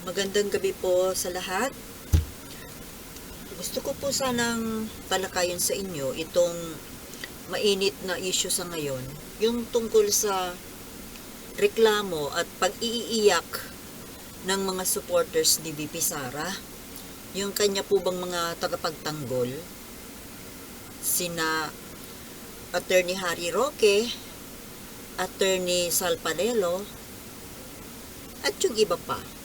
Magandang gabi po sa lahat. Gusto ko po sanang talakayin sa inyo itong mainit na issue sa ngayon, yung tungkol sa reklamo at pag-iiyak ng mga supporters ni VP Sara. Yung kanya po bang mga tagapagtanggol, sina Attorney Harry Roque, Attorney Sal Panelo, at yung iba pa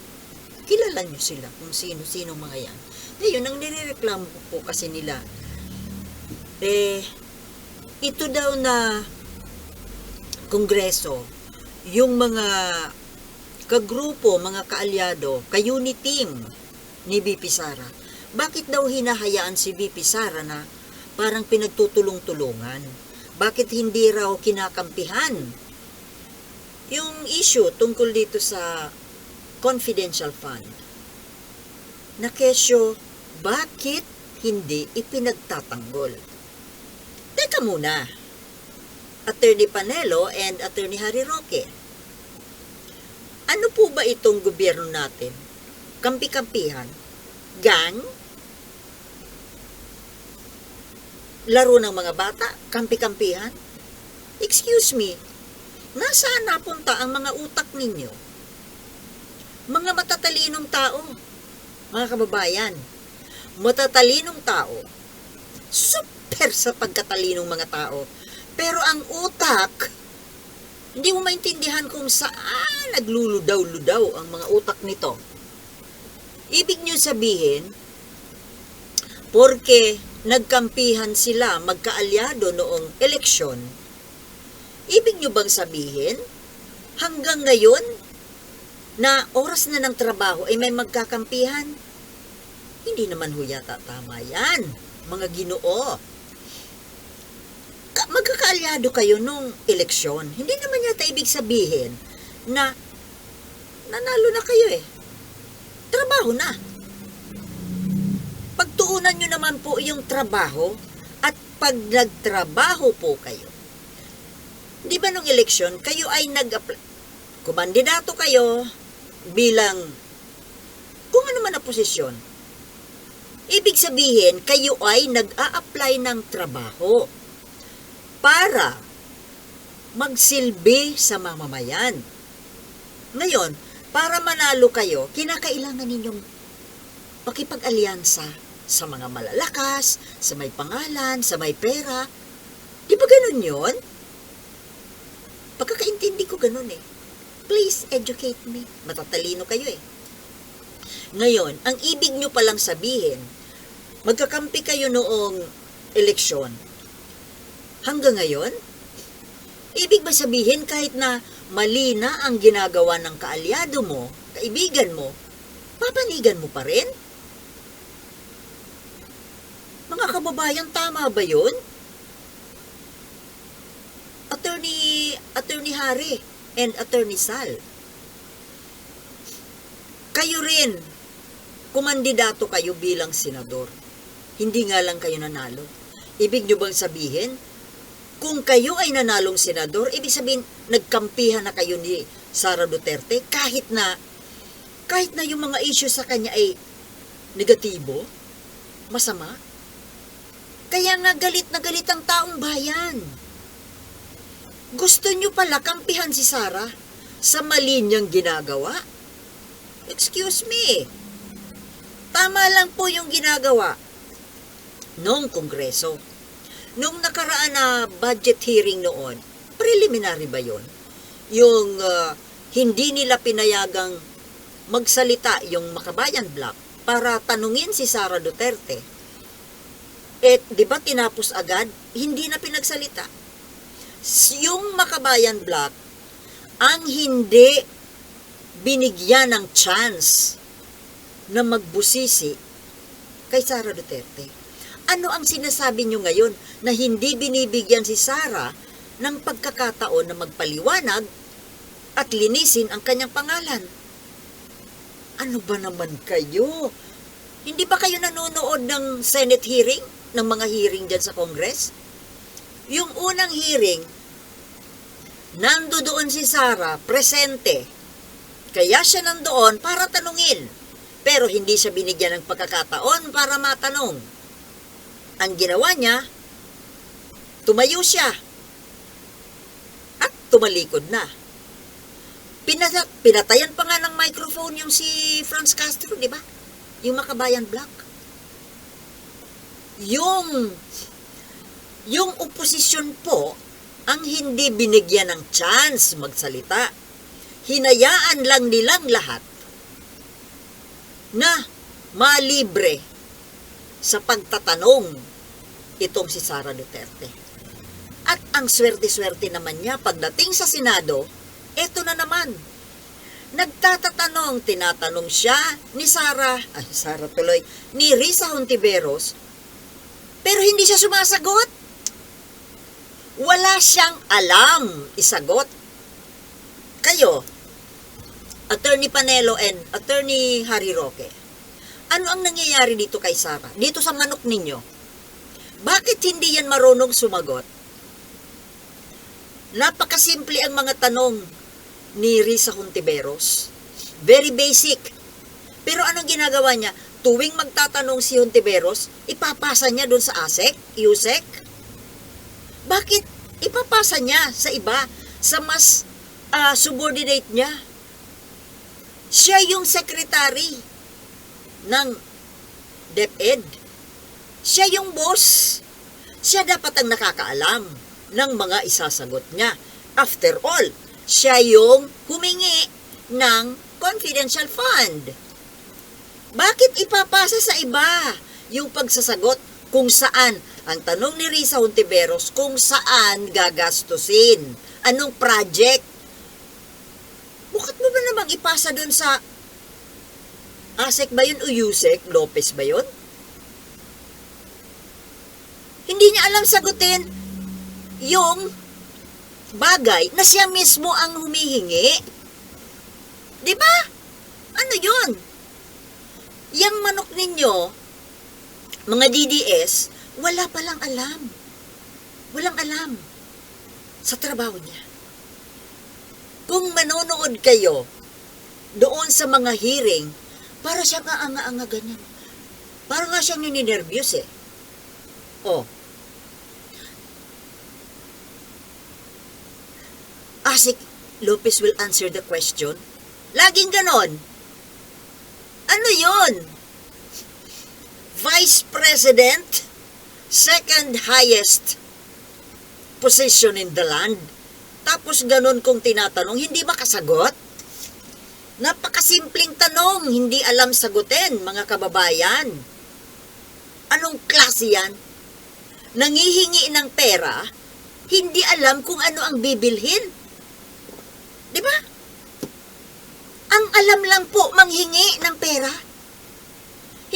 kilala nyo sila kung sino-sino mga yan. Ngayon, ang nirereklamo ko po kasi nila, eh, ito daw na kongreso, yung mga kagrupo, mga kaalyado, ka-unit team ni BP Sara, bakit daw hinahayaan si BP Sara na parang pinagtutulong-tulungan? Bakit hindi raw kinakampihan yung issue tungkol dito sa confidential fund na kesyo bakit hindi ipinagtatanggol. Teka muna, Attorney Panelo and Attorney Harry Roque, ano po ba itong gobyerno natin? Kampi-kampihan? Gang? Laro ng mga bata? Kampi-kampihan? Excuse me, nasaan napunta ang mga utak ninyo? Mga matatalinong tao, mga kababayan, matatalinong tao, super sa pagkatalinong mga tao, pero ang utak, hindi mo maintindihan kung saan nagluludaw-ludaw ang mga utak nito. Ibig nyo sabihin, porke nagkampihan sila magkaalyado noong eleksyon, ibig nyo bang sabihin, hanggang ngayon, na oras na ng trabaho ay may magkakampihan. Hindi naman ho yata tama yan, mga ginoo. Ka- magkakaalyado kayo nung eleksyon. Hindi naman yata ibig sabihin na nanalo na kayo eh. Trabaho na. Pagtuunan nyo naman po yung trabaho at pag nagtrabaho po kayo. Di ba nung eleksyon, kayo ay nag-apply. Kumandidato kayo, bilang kung ano man na posisyon. Ibig sabihin, kayo ay nag-a-apply ng trabaho para magsilbi sa mamamayan. Ngayon, para manalo kayo, kinakailangan ninyong pakipag-alyansa sa mga malalakas, sa may pangalan, sa may pera. Di ba ganun yun? Pagkakaintindi ko ganun eh. Please educate me. Matatalino kayo eh. Ngayon, ang ibig nyo palang sabihin, magkakampi kayo noong eleksyon. Hanggang ngayon, ibig ba sabihin kahit na mali na ang ginagawa ng kaalyado mo, kaibigan mo, papanigan mo pa rin? Mga kababayan, tama ba yun? Attorney, Attorney Harry, and Attorney Sal. Kayo rin, kumandidato kayo bilang senador. Hindi nga lang kayo nanalo. Ibig nyo bang sabihin, kung kayo ay nanalong senador, ibig sabihin, nagkampihan na kayo ni Sara Duterte kahit na, kahit na yung mga issue sa kanya ay negatibo, masama. Kaya nga galit na galit ang taong bayan. Gusto nyo pala kampihan si Sarah sa mali niyang ginagawa? Excuse me. Tama lang po yung ginagawa noong kongreso. Nung nakaraan na budget hearing noon, preliminary ba yon? Yung ah, hindi nila pinayagang magsalita yung Makabayan Block para tanungin si Sara Duterte. Eh, di ba tinapos agad? Hindi na pinagsalita yung Makabayan Block ang hindi binigyan ng chance na magbusisi kay Sara Duterte. Ano ang sinasabi nyo ngayon na hindi binibigyan si Sara ng pagkakataon na magpaliwanag at linisin ang kanyang pangalan? Ano ba naman kayo? Hindi ba kayo nanonood ng Senate hearing? Ng mga hearing dyan sa Congress? Yung unang hearing, nando doon si Sara, presente, Kaya siya nandoon para tanungin. Pero hindi siya binigyan ng pagkakataon para matanong. Ang ginawa niya, tumayo siya. At tumalikod na. Pinata- pinatayan pa nga ng microphone yung si Franz Castro, di ba? Yung Makabayan Black. Yung yung oposisyon po ang hindi binigyan ng chance magsalita. Hinayaan lang nilang lahat na malibre sa pagtatanong itong si Sara Duterte. At ang swerte-swerte naman niya pagdating sa Senado, eto na naman. Nagtatatanong, tinatanong siya ni Sara, ay Sara tuloy, ni Risa Hontiveros, pero hindi siya sumasagot. Wala siyang alam isagot. Kayo, Attorney Panelo and Attorney Harry Roque, ano ang nangyayari dito kay Sara? Dito sa manok ninyo? Bakit hindi yan marunong sumagot? Napakasimple ang mga tanong ni Risa Hontiveros. Very basic. Pero anong ginagawa niya? Tuwing magtatanong si Hontiveros, ipapasa niya doon sa ASEC, USEC. Bakit ipapasa niya sa iba, sa mas ah, subordinate niya? Siya yung secretary ng DepEd. Siya yung boss. Siya dapat ang nakakaalam ng mga isasagot niya. After all, siya yung humingi ng confidential fund. Bakit ipapasa sa iba yung pagsasagot kung saan? Ang tanong ni Risa Hontiveros, kung saan gagastusin? Anong project? Bakit mo ba namang ipasa dun sa ASEC ba yun o USEC? Lopez ba yun? Hindi niya alam sagutin yung bagay na siya mismo ang humihingi. Di ba? Ano yun? Yang manok ninyo, mga DDS, wala palang alam. Walang alam sa trabaho niya. Kung manonood kayo doon sa mga hearing, para siyang aanga-anga ganyan. Para nga siyang nininervyos eh. Oh. Asik Lopez will answer the question. Laging ganon. Ano yon? Vice President, second highest position in the land. Tapos ganon kung tinatanong, hindi makasagot? Napakasimpleng tanong, hindi alam sagutin, mga kababayan. Anong klase yan? Nangihingi ng pera, hindi alam kung ano ang bibilhin. Di ba? Ang alam lang po manghingi ng pera.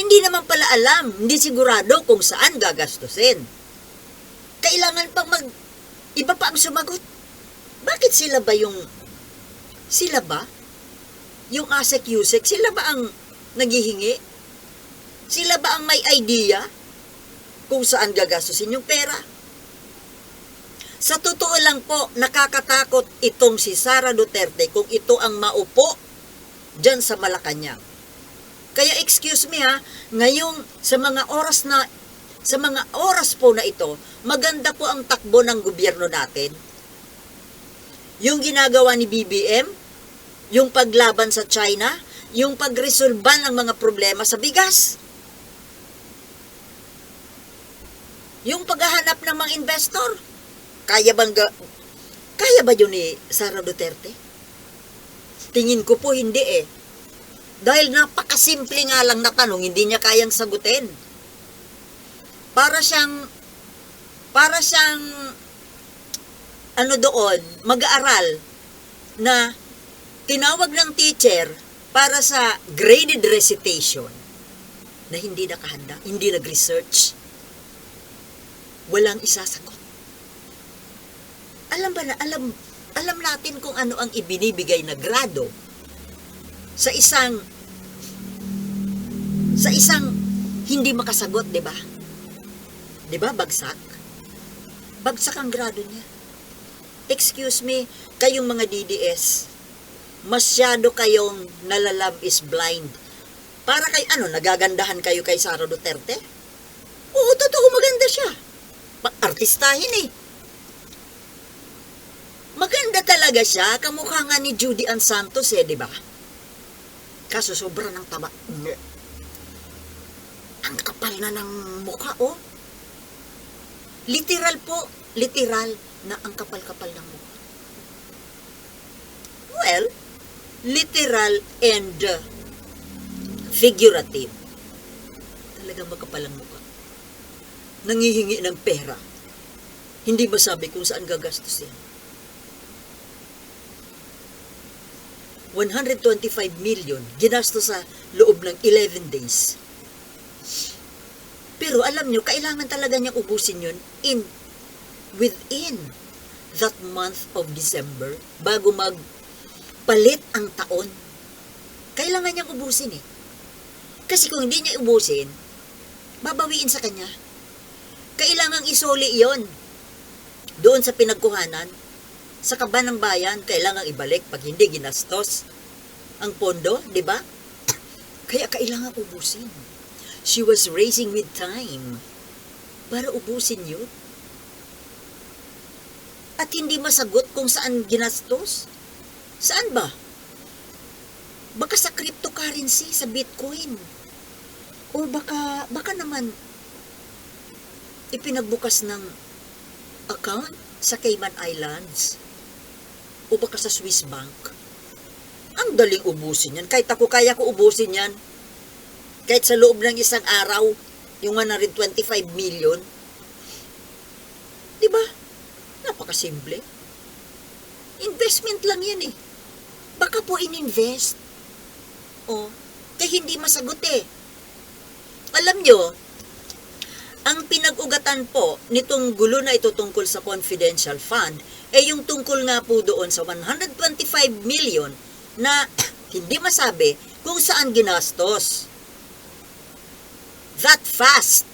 Hindi naman pala alam, hindi sigurado kung saan gagastusin. Kailangan pang mag... Iba pa ang sumagot. Bakit sila ba yung... Sila ba? Yung ASEC USEC, sila ba ang naghihingi? Sila ba ang may idea kung saan gagastusin yung pera? Sa totoo lang po, nakakatakot itong si Sara Duterte kung ito ang maupo dyan sa Malacanang. Kaya excuse me ha, ngayong sa mga oras na sa mga oras po na ito, maganda po ang takbo ng gobyerno natin. Yung ginagawa ni BBM, yung paglaban sa China, yung pagresolba ng mga problema sa bigas. Yung paghahanap ng mga investor. Kaya bang ga- kaya ba yun ni Sara Duterte? Tingin ko po hindi eh. Dahil napakasimple nga lang na tanong, hindi niya kayang sagutin. Para siyang, para siyang, ano doon, mag-aaral na tinawag ng teacher para sa graded recitation na hindi nakahanda, hindi nag-research. Walang isasagot. Alam ba na, alam, alam natin kung ano ang ibinibigay na grado sa isang sa isang hindi makasagot, 'di ba? 'Di ba bagsak? Bagsak ang grado niya. Excuse me, kayong mga DDS. masyado kayong nalalove is blind. Para kay ano, nagagandahan kayo kay Sara Duterte? Oo, totoo maganda siya. Artistahin eh. Maganda talaga siya, kamukha nga ni Judy Ann Santos eh, di ba? Kaso sobra ng taba. Ang kapal na ng mukha, oh. Literal po, literal na ang kapal-kapal ng mukha. Well, literal and uh, figurative. Talagang makapal ang mukha. Nangihingi ng pera. Hindi masabi kung saan gagastos yan. 125 million ginastos sa loob ng 11 days. Pero alam nyo, kailangan talaga niyang ubusin yun in within that month of December bago magpalit ang taon. Kailangan niyang ubusin eh. Kasi kung hindi niya ubusin, babawiin sa kanya. Kailangang isoli yon doon sa pinagkuhanan sa kaban ng bayan, kailangang ibalik pag hindi ginastos ang pondo, di ba? Kaya kailangan ubusin. She was racing with time para ubusin yun. At hindi masagot kung saan ginastos. Saan ba? Baka sa cryptocurrency, sa Bitcoin. O baka, baka naman ipinagbukas ng account sa Cayman Islands o baka sa Swiss Bank. Ang daling ubusin yan. Kahit ako kaya ko ubusin yan. Kahit sa loob ng isang araw, yung 125 million. Di ba? Napakasimple. Investment lang yan eh. Baka po ininvest. O, kaya hindi masagot eh. Alam nyo, ang pinag-ugatan po nitong gulo na ito tungkol sa confidential fund ay yung tungkol nga po doon sa 125 million na hindi masabi kung saan ginastos. That fast.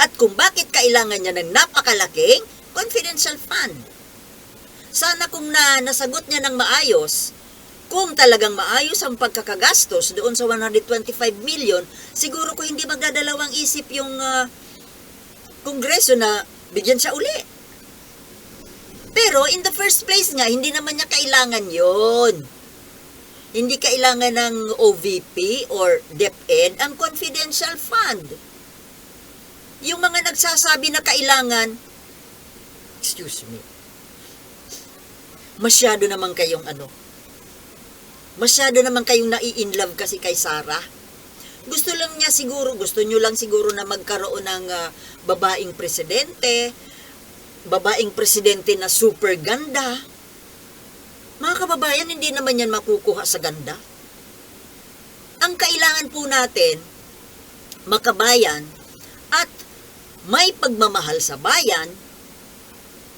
At kung bakit kailangan niya ng napakalaking confidential fund. Sana kung na nasagot niya ng maayos, kung talagang maayos ang pagkakagastos doon sa 125 million, siguro ko hindi magdadalawang isip yung ah, kongreso na bigyan siya uli. Pero in the first place nga, hindi naman niya kailangan yon. Hindi kailangan ng OVP or DepEd ang confidential fund. Yung mga nagsasabi na kailangan, excuse me, masyado naman kayong ano, masyado naman kayong nai-inlove kasi kay Sarah. Gusto lang niya siguro, gusto niyo lang siguro na magkaroon ng ah, babaeng presidente, babaeng presidente na super ganda. Mga kababayan, hindi naman yan makukuha sa ganda. Ang kailangan po natin, makabayan, at may pagmamahal sa bayan,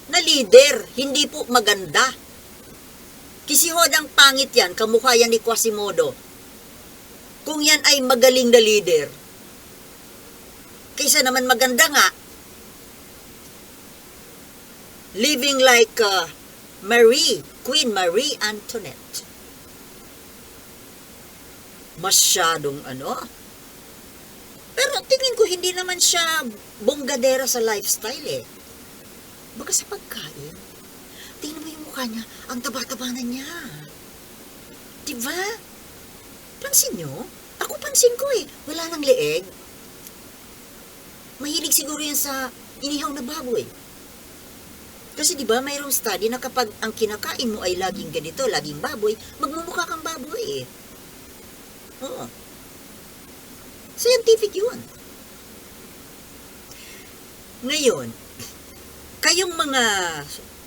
na leader, hindi po maganda. Kisihodang pangit yan, kamukha yan ni Quasimodo. Kung yan ay magaling na leader, kaysa naman maganda nga, living like uh, Marie, Queen Marie Antoinette. Masyadong ano. Pero tingin ko hindi naman siya bonggadera sa lifestyle eh. Baka sa pagkain. Mukha niya, ang taba-taba na niya. Diba? Pansin nyo? Ako pansin ko eh, wala nang leeg. Mahilig siguro yan sa inihaw na baboy. Kasi di ba mayroong study na kapag ang kinakain mo ay laging ganito, laging baboy, magmumukha kang baboy eh. Oo. Scientific yun. Ngayon, kayong mga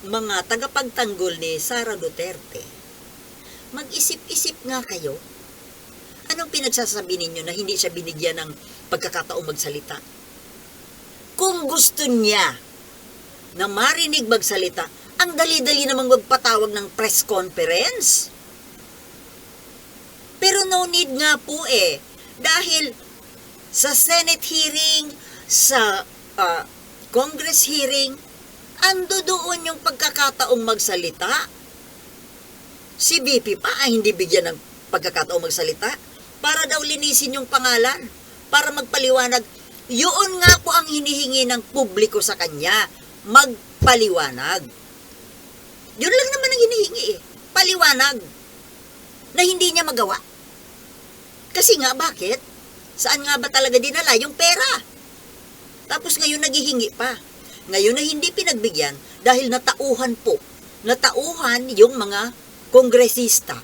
mga tagapagtanggol ni Sara Duterte, mag-isip-isip nga kayo. Anong pinagsasabi ninyo na hindi siya binigyan ng pagkakataong magsalita? Kung gusto niya na marinig magsalita, ang dali-dali namang magpatawag ng press conference. Pero no need nga po eh. Dahil sa Senate hearing, sa ah, Congress hearing, ando doon yung pagkakataong magsalita. Si VP pa ay hindi bigyan ng pagkakataong magsalita para daw linisin yung pangalan, para magpaliwanag. Yun nga po ang hinihingi ng publiko sa kanya, magpaliwanag. Yun lang naman ang hinihingi eh, paliwanag na hindi niya magawa. Kasi nga, bakit? Saan nga ba talaga dinala yung pera? Tapos ngayon naghihingi pa. Ngayon na hindi pinagbigyan dahil natauhan po. Natauhan yung mga kongresista.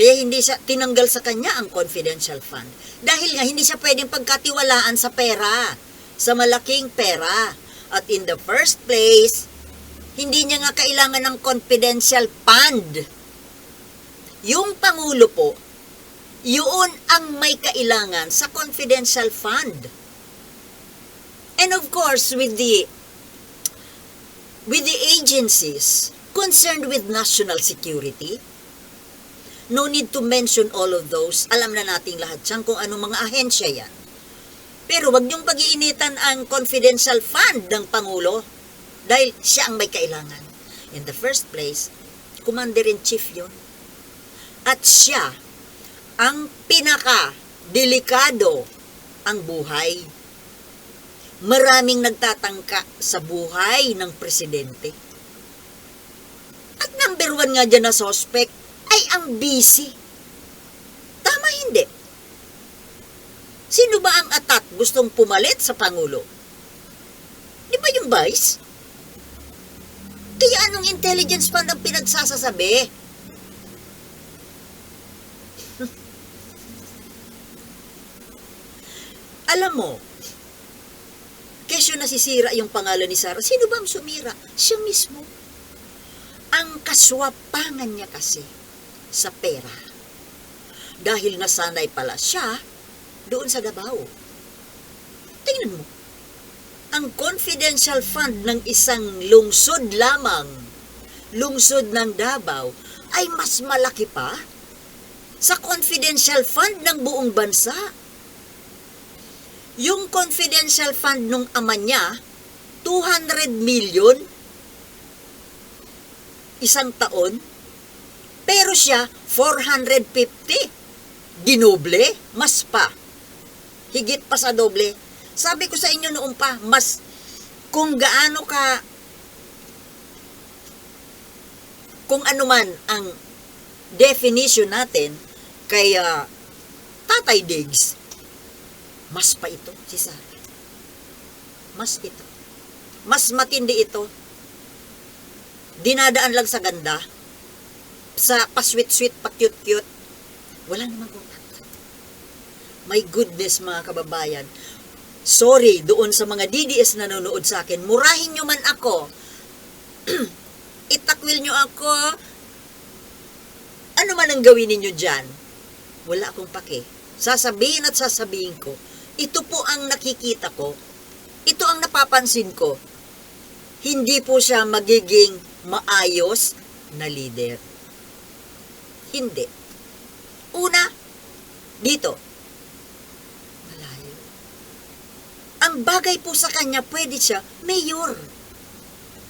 Kaya hindi siya tinanggal sa kanya ang confidential fund. Dahil nga hindi siya pwedeng pagkatiwalaan sa pera. Sa malaking pera. At in the first place, hindi niya nga kailangan ng confidential fund. Yung Pangulo po, yun ang may kailangan sa confidential fund. And of course, with the with the agencies concerned with national security, no need to mention all of those. Alam na nating lahat yan kung anong mga ahensya yan. Pero wag niyong pag-iinitan ang confidential fund ng Pangulo dahil siya ang may kailangan. In the first place, Commander-in-Chief yun. At siya ang pinaka-delikado ang buhay. Maraming nagtatangka sa buhay ng presidente. At number one nga dyan na suspect ay ang busy. Tama hindi? Sino ba ang atat gustong pumalit sa Pangulo? Di ba yung vice? Kaya anong intelligence fund ang pinagsasasabi? Alam mo, kesyo nasisira yung pangalan ni Sarah, sino ba ang sumira? Siya mismo. Ang kaswapangan niya kasi sa pera. Dahil nasanay pala siya doon sa Davao. Tingnan mo, ang confidential fund ng isang lungsod lamang, lungsod ng Davao, ay mas malaki pa sa confidential fund ng buong bansa. Yung confidential fund nung ama niya, 200 million isang taon, pero siya 450. Dinoble, mas pa. Higit pa sa doble. Sabi ko sa inyo noon pa, mas kung gaano ka kung ano man ang definition natin kay ah, Tatay Diggs, mas pa ito si Sarah. Mas ito. Mas matindi ito. Dinadaan lang sa ganda. Sa pasweet-sweet, pa-cute-cute. Wala namang utak. My goodness mga kababayan. Sorry doon sa mga DDS na nanonood sa akin. Murahin nyo man ako. Itakwil nyo ako. Ano man ang gawin ninyo dyan? Wala akong pake. Sasabihin at sasabihin ko. Ito po ang nakikita ko. Ito ang napapansin ko. Hindi po siya magiging maayos na leader. Hindi. Una, dito. Malayo. Ang bagay po sa kanya, pwede siya, mayor.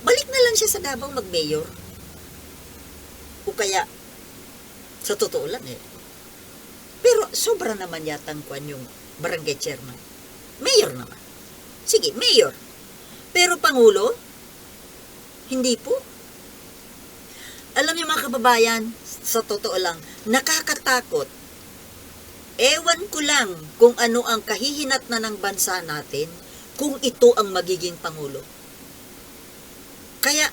Balik na lang siya sa Davao mag-mayor. O kaya, sa totoo lang eh. Pero sobra naman yatang kwan yung barangay chairman. Mayor naman. Sige, mayor. Pero Pangulo, hindi po. Alam niyo mga kababayan, sa totoo lang, nakakatakot. Ewan ko lang kung ano ang kahihinat na ng bansa natin kung ito ang magiging Pangulo. Kaya,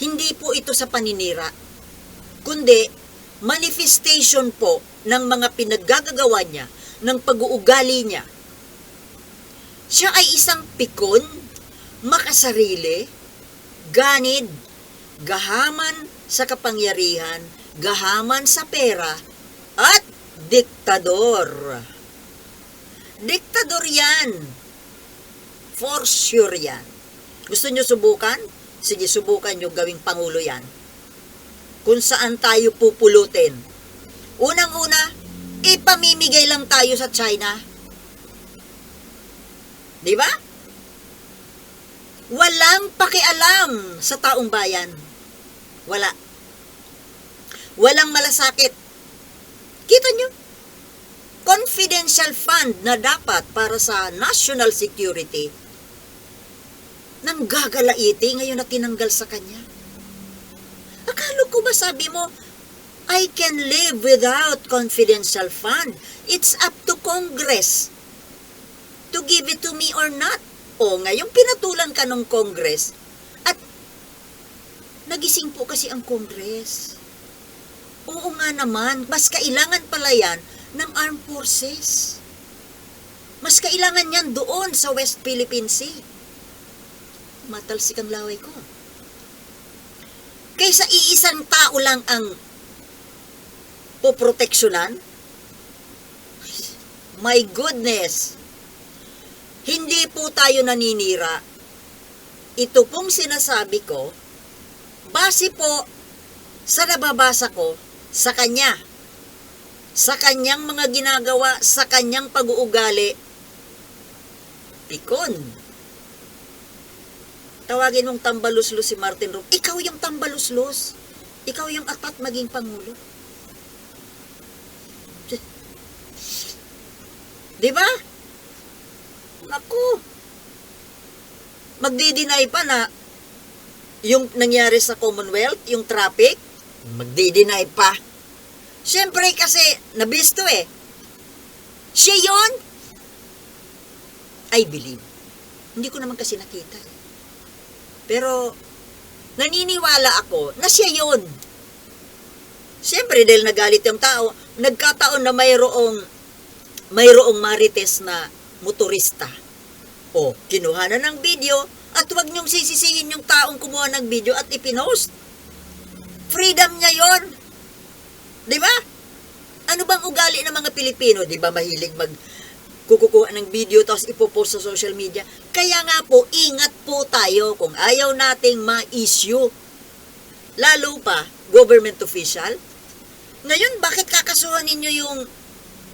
hindi po ito sa paninira, kundi manifestation po ng mga pinaggagawa niya, ng pag-uugali niya. Siya ay isang pikon, makasarili, ganid, gahaman sa kapangyarihan, gahaman sa pera, at diktador. Diktador yan. For sure yan. Gusto nyo subukan? Sige, subukan nyo gawing pangulo yan. Kung saan tayo pupulutin. Unang-una, ipamimigay lang tayo sa China. Di ba? Walang pakialam sa taong bayan. Wala. Walang malasakit. Kita nyo? Confidential fund na dapat para sa national security nang gagalaiti ngayon na tinanggal sa kanya. Akala ko ba sabi mo, I can live without confidential fund. It's up to Congress to give it to me or not. O ngayong pinatulan ka ng Congress at nagising po kasi ang Congress. Oo nga naman, mas kailangan pala yan ng armed forces. Mas kailangan yan doon sa West Philippine Sea. Matalsik ang laway ko. Kaysa iisang tao lang ang poproteksyonan? My goodness! Hindi po tayo naninira. Ito pong sinasabi ko, base po sa nababasa ko sa kanya. Sa kanyang mga ginagawa, sa kanyang pag-uugali. Pikon. Tawagin mong tambaluslos si Martin Rom. Ikaw yung tambaluslos. Ikaw yung atat maging pangulo. Di ba? Naku. Magdi-deny pa na yung nangyari sa Commonwealth, yung traffic, magdi-deny pa. Siyempre kasi, nabisto eh. Siya yon I believe. Hindi ko naman kasi nakita eh. Pero, naniniwala ako na siya yon Siyempre, dahil nagalit yung tao, nagkataon na mayroong mayroong marites na motorista. O, kinuha na ng video at huwag niyong sisisihin yung taong kumuha ng video at ipinost. Freedom niya yon. Di ba? Ano bang ugali ng mga Pilipino? Di ba mahilig mag kukukuha ng video tapos ipopost sa social media? Kaya nga po, ingat po tayo kung ayaw nating ma-issue. Lalo pa, government official. Ngayon, bakit kakasuhan ninyo yung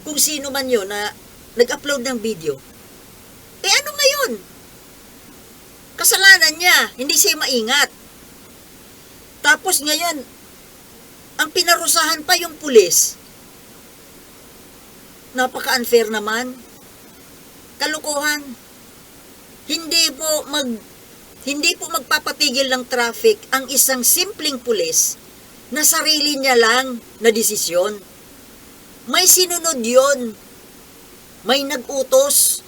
kung sino man yun na nag-upload ng video? Eh ano ngayon? Kasalanan niya, hindi siya maingat. Tapos ngayon, ang pinarusahan pa yung pulis. Napaka-unfair naman. Kalukuhan. Hindi po mag hindi po magpapatigil ng traffic ang isang simpleng pulis na sarili niya lang na desisyon. May sinunod yon. May nag-utos.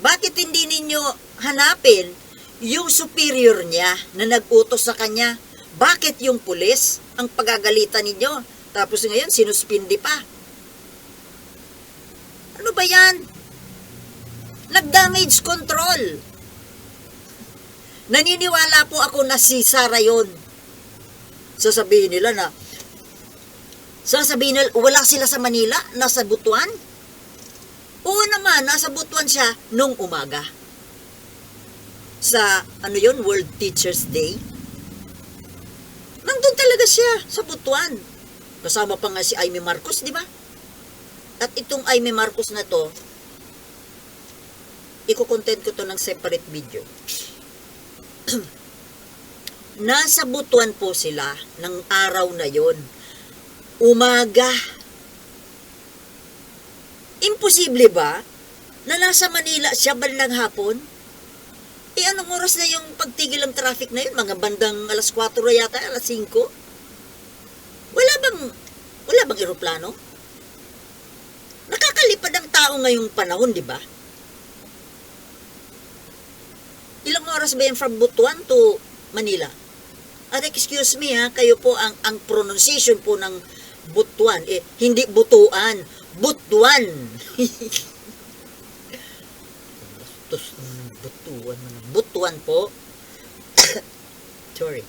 Bakit hindi ninyo hanapin yung superior niya na nag-utos sa kanya? Bakit yung pulis ang pagagalitan ninyo? Tapos ngayon, sinuspindi pa. Ano ba yan? Nag-damage control. Naniniwala po ako na si Sarah yun. Sasabihin nila na, sasabihin nila, wala sila sa Manila, nasa Butuan? Oo naman, nasa Butuan siya nung umaga. Sa, ano yun, World Teachers Day. Nandun talaga siya, sa Butuan. Kasama pa nga si Aimee Marcos, di ba? At itong Aimee Marcos na to, iko-content ko to ng separate video. Nasa butuan po sila ng araw na yon. Umaga. Imposible ba na nasa Manila siya bandang hapon? Eh anong oras na yung pagtigil ng traffic na yun? Mga bandang alas 4 na yata, alas 5? Wala bang, wala bang eroplano? Nakakalipad ang tao ngayong panahon, di ba? Ilang oras ba yan from Butuan to Manila? At excuse me ha, kayo po ang ang pronunciation po ng Butuan eh hindi Butuan, Butuan. Bastos ng Butuan, Butuan po. Sorry.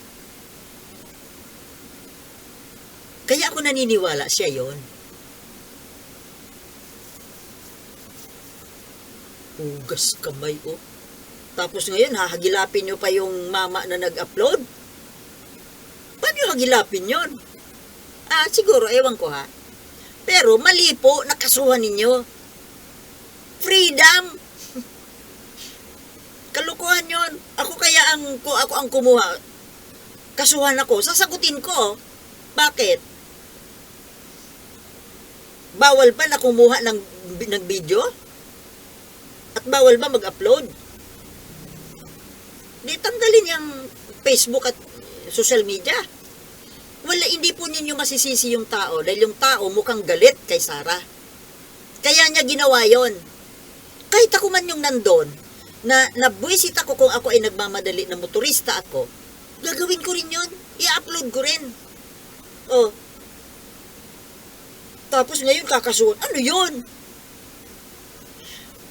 Kaya ako naniniwala siya 'yon. Ugas kamay oh. Tapos ngayon, hahagilapin nyo pa yung mama na nag-upload? Paano hagilapin yon? Ah, siguro, ewan ko ha. Pero mali po, nakasuhan ninyo. Freedom! Kalukuhan yon. Ako kaya ang, ko, ako ang kumuha. kasuhan ako, sasagutin ko. Bakit? Bawal ba na kumuha ng, ng video? At bawal ba mag-upload? Di tanggalin yung Facebook at social media. Wala, hindi po ninyo masisisi yung tao dahil yung tao mukhang galit kay Sarah. Kaya niya ginawa yon. Kahit ako man yung nandun, na nabwisit ako kung ako ay nagmamadali na motorista ako, gagawin ko rin yon. I-upload ko rin. Oh. Tapos ngayon kakasuhan. Ano yun?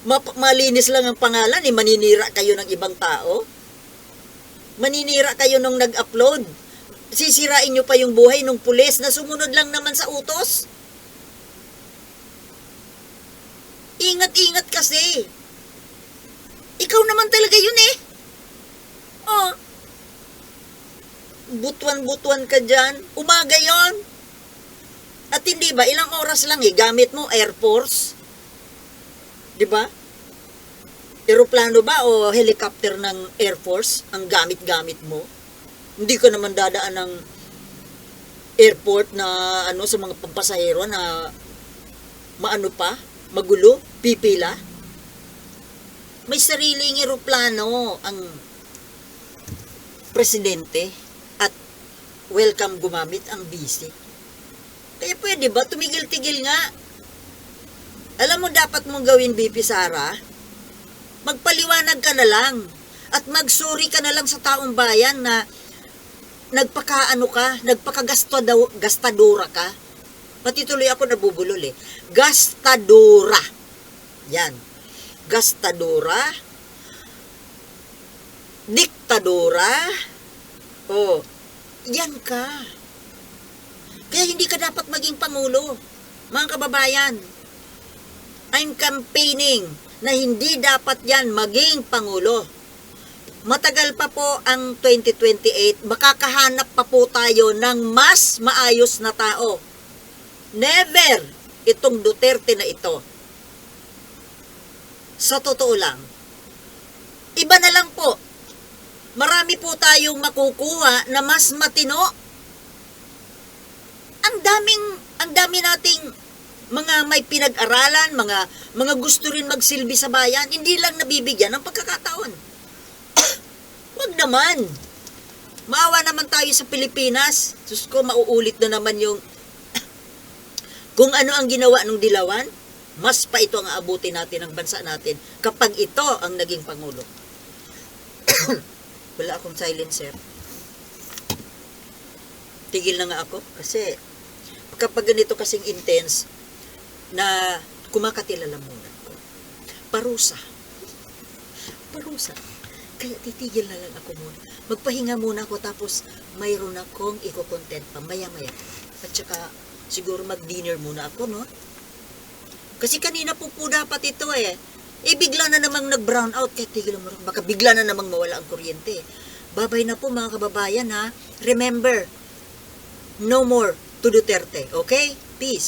Map- malinis lang ang pangalan, eh, maninira kayo ng ibang tao. Maninira kayo nung nag-upload. Sisirain nyo pa yung buhay ng pulis na sumunod lang naman sa utos. Ingat-ingat kasi. Ikaw naman talaga yun eh. Oh. Butuan-butuan ka dyan. Umaga yon. At hindi ba, ilang oras lang eh, gamit mo Air Force. Di ba? Aeroplano ba o helicopter ng Air Force ang gamit-gamit mo? Hindi ka naman dadaan ng airport na ano sa mga pampasahero na maano pa, magulo, pipila. May sariling eroplano ang presidente at welcome gumamit ang busy. Kaya pwede ba, tumigil-tigil nga. Alam mo dapat mong gawin, BP Sara, magpaliwanag ka na lang at magsuri ka na lang sa taong bayan na nagpakaano ka, nagpakagastadura ka. Pati tuloy ako nabubulol eh. Gastadura. Yan. Gastadura. Diktadura. Oh, yan ka. Kaya hindi ka dapat maging pangulo. Mga kababayan, I'm campaigning na hindi dapat yan maging pangulo. Matagal pa po ang 2028, makakahanap pa po tayo ng mas maayos na tao. Never itong Duterte na ito. Sa totoo lang, iba na lang po. Marami po tayong makukuha na mas matino. Ang daming, ang dami nating mga may pinag-aralan, mga mga gusto rin magsilbi sa bayan, hindi lang nabibigyan ng pagkakataon. Wag naman. Maawa naman tayo sa Pilipinas. Sus ko, mauulit na naman yung kung ano ang ginawa ng dilawan, mas pa ito ang aabutin natin ng bansa natin kapag ito ang naging Pangulo. Wala akong silencer. Tigil na nga ako kasi kapag ganito kasing intense na kumakatilala muna ko. Parusa. Parusa. Kaya titigil na lang ako muna. Magpahinga muna ako tapos mayroon akong iko-content pa maya-maya. At saka siguro mag-dinner muna ako, no? Kasi kanina po po dapat ito eh. Eh bigla na namang nag-brown out. Kaya tigil mo rin. Baka bigla na namang mawala ang kuryente. Babay na po mga kababayan ha. Remember, no more to Duterte. Okay? Peace.